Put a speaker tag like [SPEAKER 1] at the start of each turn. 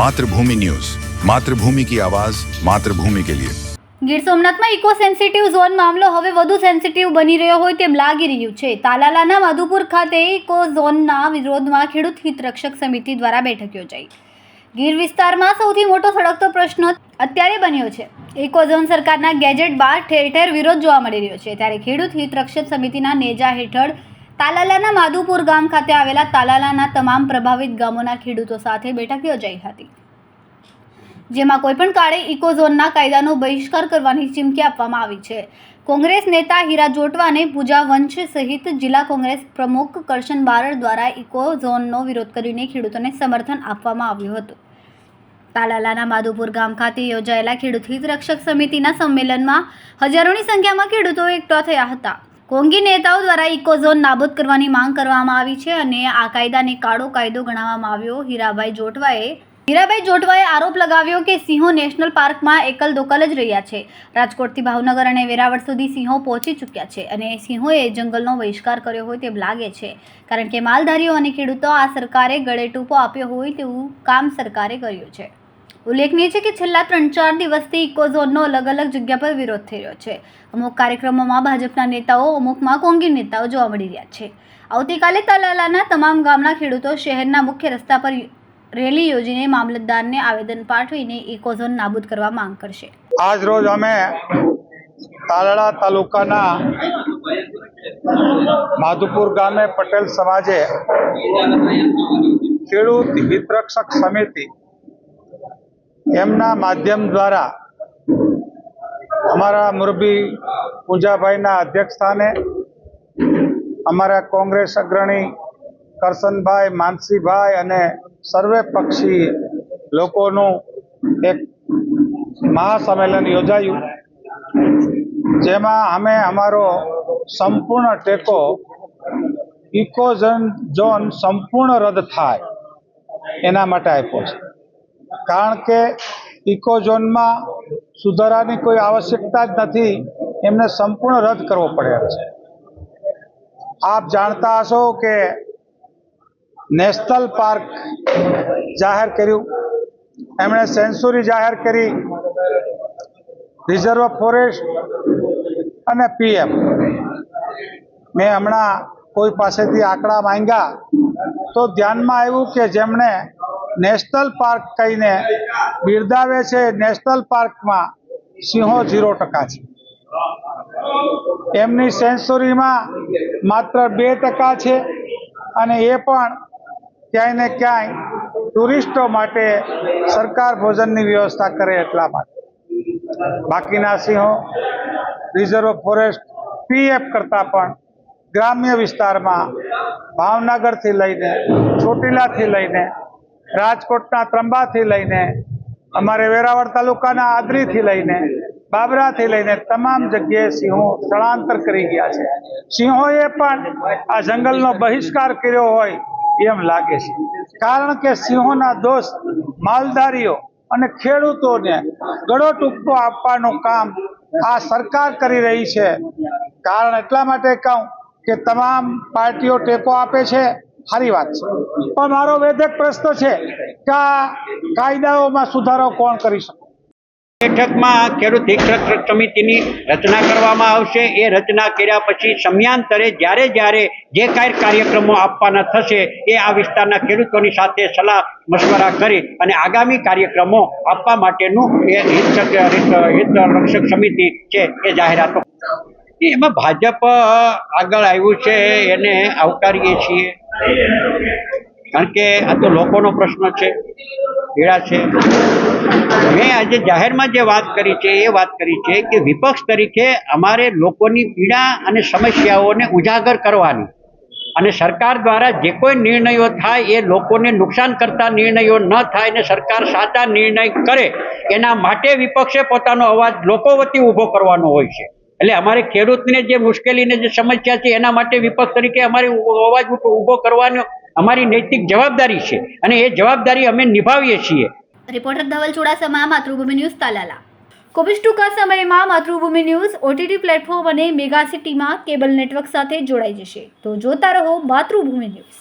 [SPEAKER 1] Mathrubhumi news. Mathrubhumi કી આવાઝ માતૃભૂમિ કે લિયે.
[SPEAKER 2] ગીર સોમનાથમાં ઇકો સેન્સિટિવ ઝોન મામલો હવે વધુ સેન્સિટિવ બની રહ્યો હોય તેમ લાગી રહ્યું છે. તાલાલાના માધુપુર ખાતે ઇકો ઝોનના વિરોધમાં ખેડૂત હિતરક્ષક સમિતિ દ્વારા બેઠક યોજાઈ. ગીર વિસ્તારમાં સૌથી મોટો સળગતો પ્રશ્ન અત્યારે બન્યો છે. ઇકો ઝોન સરકારના ગેજેટ બાદ ઠેર ઠેર વિરોધ જોવા મળી રહ્યો છે. ત્યારે ખેડૂત હિતરક્ષક સમિતિના નેજા હેઠળ તાલાલાના માધુપુર ગામ ખાતે આવેલા તાલાલાના તમામ પ્રભાવિત ગામોના ખેડૂતો સાથે બેઠક યોજાઈ હતી. જેમાં કોઈપણ કાળે ઇકોઝોનના કાયદાનો બહિષ્કાર કરવાની ચીમકી આપવામાં આવી છે. કોંગ્રેસ નેતા હીરા જોટવાને પૂજા વંશ સહિત જિલ્લા કોંગ્રેસ પ્રમુખ કરશન બારડ દ્વારા ઇકોઝોનનો વિરોધ કરીને ખેડૂતોને સમર્થન આપવામાં આવ્યું હતું. તાલાલાના માધુપુર ગામ ખાતે યોજાયેલા ખેડૂત હિત રક્ષક સમિતિના સંમેલનમાં હજારોની સંખ્યામાં ખેડૂતો એકઠા થયા હતા. કોંગી નેતાઓ દ્વારા ઇકોઝોન નાબૂદ કરવાની માંગ કરવામાં આવી છે અને આ કાયદાને કાળો કાયદો ગણાવવામાં આવ્યો. હીરાભાઈ જોટવાએ હીરાભાઈ જોટવાએ આરોપ લગાવ્યો કે સિંહો નેશનલ પાર્કમાં એકલ દોકલ જ રહ્યા છે. રાજકોટથી ભાવનગર અને વેરાવળ સુધી સિંહો પહોંચી ચૂક્યા છે અને સિંહોએ જંગલનો બહિષ્કાર કર્યો હોય તેમ લાગે છે. કારણ કે માલધારીઓ અને ખેડૂતો આ સરકારે ગળે ટૂંપો આપ્યો હોય તેવું કામ સરકારે કર્યું છે. ઉલ્લેખનીય છે કે છેલ્લા ત્રણ ચાર દિવસથી ઇકોઝોનનો અલગ અલગ જગ્યા પર વિરોધ થઈ રહ્યો છે. અમુક કાર્યક્રમોમાં ભાજપના નેતાઓ, અમુકમાં કોંગી નેતાઓ જોવા મળી રહ્યા છે. આવતીકાલે તલાલાના તમામ ગામના ખેડૂતો શહેરના મુખ્ય રસ્તા પર રેલી યોજીને મામલતદારને આવેદન પાઠવીને ઇકોઝોન નાબૂદ કરવા માંગ કરશે.
[SPEAKER 3] આજ રોજ અમે તાલાળા તાલુકાના માધુપુર ગામે પટેલ સમાજે ખેડૂત હિતરક્ષક સમિતિ એમના માધ્યમ દ્વારા અમારા મુરબી પૂજાભાઈના અધ્યક્ષસ્થાને અમારા કોંગ્રેસ અગ્રણી કરશનભાઈ માનસીભાઈ અને સર્વે પક્ષી લોકોનું એક મહાસંમેલન યોજાયું, જેમાં અમે અમારો સંપૂર્ણ ટેકો ઇકો ઝોન ઝોન સંપૂર્ણ રદ થાય એના માટે આપ્યો છે. કારણ કે ઇકોઝોનમાં સુધારાની કોઈ આવશ્યકતા જ નથી, એમને સંપૂર્ણ રદ કરવો પડે છે. આપ જાણતા હશો કે નેશનલ પાર્ક જાહેર કર્યું. એમણે સેન્ચુરી જાહેર કરી. રિઝર્વ ફોરેસ્ટ અને પીએમ. મેં હમણાં કોઈ પાસેથી આંકડા માંગ્યા તો ધ્યાનમાં આવ્યું કે જેમણે નેશનલ પાર્ક કહીને બિરદાવે છે. નેશનલ પાર્કમાં સિંહો ઝીરો ટકા છે. એમની સેન્ચુરીમાં માત્ર બે ટકા છે અને એ પણ ક્યાંય ને ક્યાંય ટુરિસ્ટો માટે સરકાર ભોજનની વ્યવસ્થા કરે એટલા માટે. બાકીના સિંહો રિઝર્વ ફોરેસ્ટ પીએફ કરતાં પણ ગ્રામ્ય વિસ્તારમાં ભાવનગરથી લઈને ચોટીલાથી લઈને રાજકોટના ત્રંબાથી લઈને, અમારે વેરાવળ તાલુકાના આદરીથી લઈને, બાબરાથી લઈને તમામ જગ્યાએ સિંહો સ્થળાંતર કરી ગયા છે. સિંહોએ પણ આ જંગલનો બહિષ્કાર કર્યો હોય એમ લાગે છે. કારણ કે સિંહોના દોસ્ત, માલધારીઓ અને ખેડૂતોને ગળો ટૂંકો આપવાનું કામ આ સરકાર કરી રહી છે. કારણ એટલા માટે કહું કે તમામ પાર્ટીઓ ટેકો આપે છે. સારી વાત છે. પણ મારો વેધક પ્રશ્ન છે કે કાયદાઓમાં સુધારો કોણ કરી શકે?
[SPEAKER 4] બેઠકમાં ખેડૂત હિત રક્ષક સમિતિની રચના કરવામાં આવશે. એ રચના કર્યા પછી સમયાંતરે જ્યારે જ્યારે જે કાંઈ કાર્યક્રમો આપવાના થશે એ આ વિસ્તારના ખેડૂતોની સાથે સલાહ મશવરા કરી અને આગામી કાર્યક્રમો આપવા માટેનું એ હિતક સક- હિત- હિત રક્ષક સમિતિ છે એ જાહેરાતો. એમાં ભાજપ આગળ આવ્યું છે, એને આવકારીએ છીએ. કારણ કે આ તો લોકોનો પ્રશ્ન છે, પીડા છે. મેં આજે જાહેરમાં જે વાત કરી છે, એ વાત કરી છે કે વિપક્ષ તરીકે અમારે લોકોની પીડા અને સમસ્યાઓને ઉજાગર કરવાની અને સરકાર દ્વારા જે કોઈ નિર્ણયો થાય એ લોકોને નુકસાન કરતા નિર્ણયો ન થાય ને સરકાર સાચા નિર્ણય કરે, એના માટે વિપક્ષે પોતાનો અવાજ લોકો વતી ઊભો કરવાનો હોય છે. એટલે અમારે ખેડૂતને જે મુશ્કેલીને જે સમસ્યા છે, એના માટે વિપક્ષ તરીકે અમારે અવાજ ઊભો કરવાનો અમારી નૈતિક જવાબદારી છે. અને એ જવાબદારી અમે નિભાવીએ છીએ.
[SPEAKER 2] Reporter Dhaval Chudasama, Mathrubhumi news Talala. Covid ટૂંકા સમયમાં માતૃભૂમિ ન્યૂઝ ઓટીટી પ્લેટફોર્મ અને મેગા સિટીમાં કેબલ નેટવર્ક સાથે જોડાઈ જશે. તો જોતા રહો માતૃભૂમિ ન્યૂઝ.